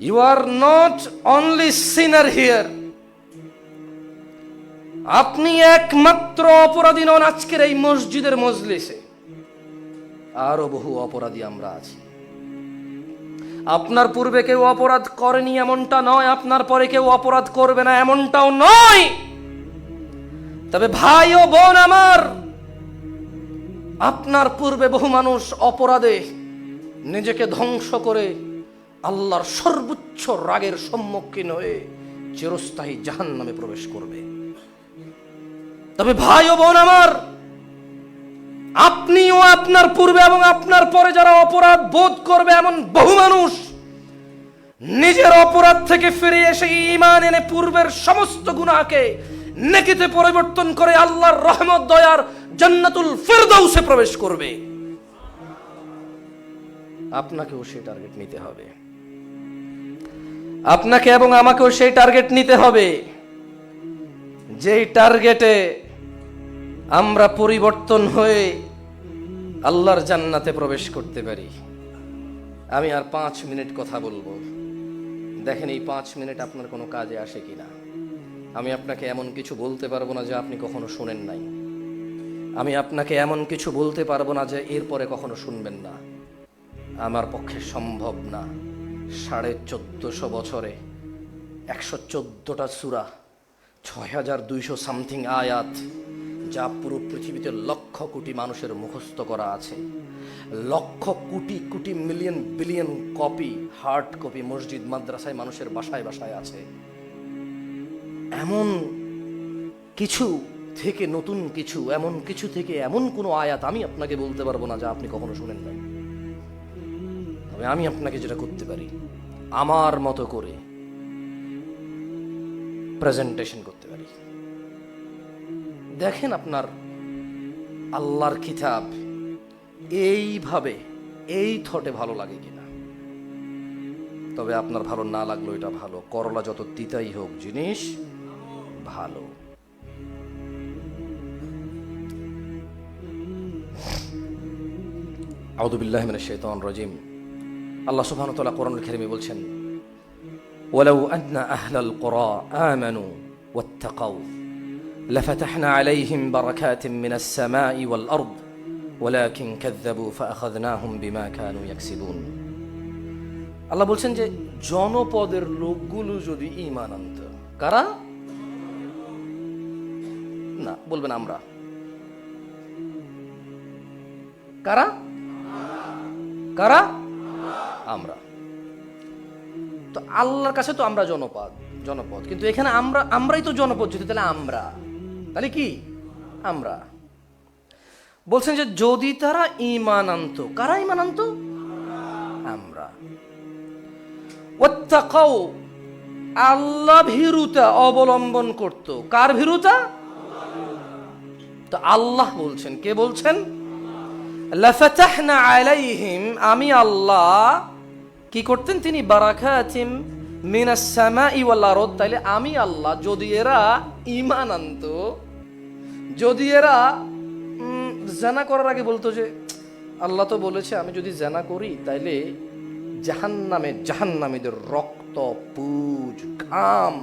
You are not only sinner here আপনি একমাত্র অপরাধী নন আজকের এই মসজিদের মজলিসে। আরও বহু অপরাধী আমরা আছি। আপনার পূর্বে কেউ অপরাধ করেনি এমনটা নয়, আপনার পরে কেউ অপরাধ করবে না এমনটাও নয়। তবে ভাই ও বোন আমার, আপনার পূর্বে বহু মানুষ অপরাধে নিজেকে ধ্বংস করে আল্লাহর সর্বোচ্চ রাগের সম্মুখীন হয়ে চিরস্থায়ী জাহান নামে প্রবেশ করবে। তবে ভাই ও বোন আমার, আপনিও আপনার পূর্বে এবং আপনার পরে যারা অপরাধ বোধ করবে এমন বহু মানুষ, নিজের অপরাধ থেকে ফিরে এসে ইমান এনে পূর্বের সমস্ত গুণাকে নেকিতে পরিবর্তন করে আল্লাহর রহমত, দয়ার জান্নাতুল ফেরদাউসে প্রবেশ করবে। আপনাকেও সে টার্গেট নিতে হবে। আপনাকে এবং আমাকেও সেই টার্গেট নিতে হবে। যেই টার্গেটে আমরা পরিবর্তন হয়ে আল্লাহর জান্নাতে প্রবেশ করতে পারি। আমি আর পাঁচ মিনিট কথা বলব। দেখেন এই পাঁচ মিনিট আপনার কোনো কাজে আসে কি না আমি আপনাকে এমন কিছু বলতে পারব না যে আপনি কখনো শোনেন নাই। আমি আপনাকে এমন কিছু বলতে পারব না যে এরপরে কখনো শুনবেন না। আমার পক্ষে সম্ভব না। সাড়ে চোদ্দশো বছরে, একশো চোদ্দোটা সুরা, ছয় হাজার দুইশো সামথিং আয়াত, যা পুরো পৃথিবীতে লক্ষ কোটি মানুষের মুখস্থ করা আছে। Lakh crore crore million billion copy, hard copy মসজিদ, মাদ্রাসায় মানুষের বাসায় বাসায় আছে। এমন কিছু থেকে নতুন কিছু, এমন কিছু থেকে এমন কোনো আয়াত আমি আপনাকে বলতে পারব না যা আপনি কখনো শুনেন নাই। তবে আমি আপনাকে যেটা করতে পারি, আমার মতো করে প্রেজেন্টেশন করতে পারি। দেখেন আপনার আল্লাহর কিতাব এইভাবে, এই থটে ভালো লাগে কিনা। তবে আপনার ভালো না লাগল এটা ভালো। করলা যত তিতাই হোক, জিনিস ভালো। আউদুবিল্লাহ মিনাশ শাইতানির রাজিম। আল্লাহ সুবহানাহু ওয়া তাআলা কোরআনুল কারীমে বলছেন ولو أن أهل القرى آمنوا واتقوا لفتحنا عليهم بركات من السماء والأرض ولكن كذبوا فأخذناهم بما كانوا يكسبون আল্লাহ বলছেন যে জনপদের লোকগুলো যদি ইমান আনত কারা না বলবেন আমরা কারা কারা আমরা। তো আল্লাহর কাছে তো আমরা জনপদ জনপদ। কিন্তু এখানে আমরা, আমরাই তো জনপদ যদি তাহলে আমরা। তাহলে কি? আমরা। বলছেন যে যদি তারা ইমান আনতো, কারা ইমান আনতো? আমরা। আল্লাহ ভীরুতা অবলম্বন করত। কার ভীরুতা? তো আল্লাহ বলছেন। কে বলছেন? আমি আল্লাহ কি করতেন তিনি? বারাকাতিম মিনাস সামাই ওয়াল আরদ। তাইলে আমি আল্লাহ, যদি এরা ইমান আনতো, যদি এরা জানা করার আগে বলতো যে, আল্লাহ তো বলেছে আমি যদি জানা করি, তাইলে জাহান্নামে, জাহান্নামীদের রক্ত, পুজ, ঘাম,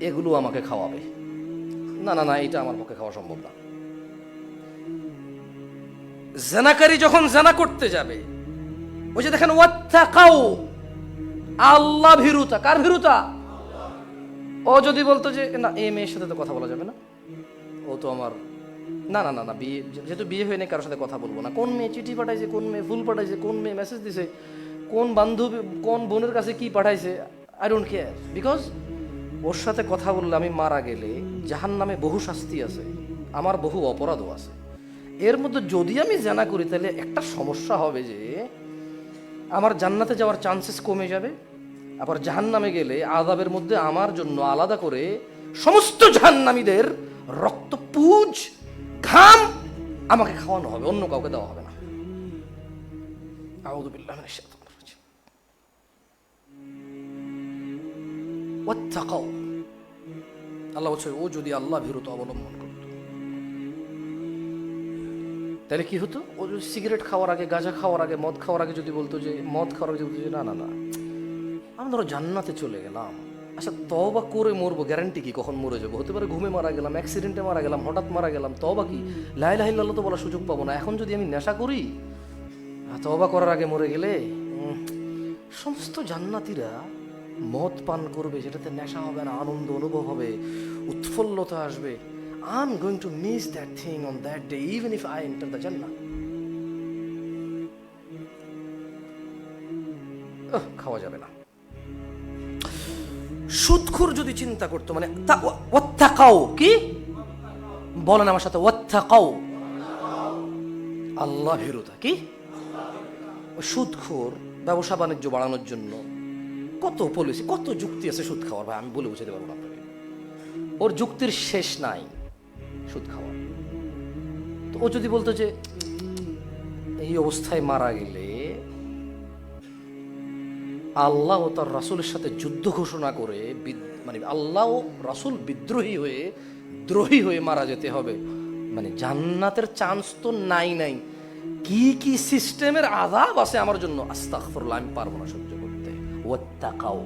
এগুলো আমাকে খাওয়াবে। না না না, এটা আমার পক্ষে খাওয়া সম্ভব না। জেনাকারী যখন জেনা করতে যাবে যে দেখেন আল্লাহ ভীরুতা। কার ভীরুতা? ও যদি বলতো যে, না, এই মেয়ের সাথে তো কথা বলা যাবে না। ও তো আমার, না না না না, বিয়ে, যেহেতু বিয়ে হয়নি, কারোর সাথে কথা বলব না। কোন মেয়ে চিঠি পাঠাইছে, কোন মেয়ে ফুল পাঠাইছে, কোন মেয়ে মেসেজ দিছে, কোন বান্ধবী, কোন বোনের কাছে কি পাঠাইছে আই ডোন্ট কেয়ার বিকজ ওর সাথে কথা বললে আমি মারা গেলে জাহান নামে বহু শাস্তি আছে, আমার বহু অপরাধও আছে। এর মধ্যে যদি আমি জানা করি, তাহলে একটা সমস্যা হবে যে আমার জান্নাতে যাওয়ার চান্সেস কমে যাবে, আবার জাহান্নামে গেলে আদাবের মধ্যে আমার জন্য আলাদা করে সমস্ত জাহান্নামীদের রক্ত পুজ ঘাম আমাকে খাওয়ানো হবে, অন্য কাউকে দেওয়া হবে না। আল্লাহ বলছে, ও যদি আল্লাহ ভীরুতা অবলম্বন করত তাহলে কি হতো? ও যদি সিগারেট খাওয়ার আগে, গাঁজা খাওয়ার আগে, মদ খাওয়ার আগে যদি বলতো যে, মদ খাওয়ার আগে বলতো যে, না না না, আমি ধরো জান্নাতে চলে গেলাম। আচ্ছা তবা করে মরবো গ্যারান্টি কি? কখন মরে যাব? হতে পারে ঘুমে মারা গেলাম অ্যাক্সিডেন্টে মারা গেলাম, হঠাৎ মারা গেলাম তবা কি? লাই লাহিল্লাহ তো বলার সুযোগ পাবো না। এখন যদি আমি নেশা করি তবা করার আগে মরে গেলে সমস্ত জান্নাতিরা মদ পান করবে, যেটাতে নেশা হবে না, আনন্দ, অনুভব হবে, উৎফুল্লতা আসবে। Going to miss that thing on that day even if I enter the জান্নাত আহ, খাওয়া যাবে না। সুদখুর যদি চিন্তা করতো মানে ওয়াত্তাকাও কি? বলেন আমার সাথে ওয়াত্তাকাও আল্লাহ ভীরুতা কি? সুদখোর ব্যবসা বাণিজ্য বাড়ানোর জন্য কত পলিসি কত যুক্তি আছে সুদ খাওয়ার ভাই আমি বলে বুঝাতে পারব না ওর যুক্তির শেষ নাই। সুদ খাওয়া। তো ও যদি বলতো যে, এই অবস্থায় মারা গেলে আল্লাহ ও তার রাসূলের সাথে যুদ্ধ ঘোষণা করে মানে আল্লাহ ও রাসূল বিদ্রোহী হয়ে, দ্রোহী হয়ে মারা যেতে হবে। মানে জান্নাতের চান্স তো নাই নাই। কি কি সিস্টেমের আদাব আছে আমার জন্য? আস্তাগফিরুল্লাহ, আমি পারব না সহ্য করতে। ওয়াত্তাকাও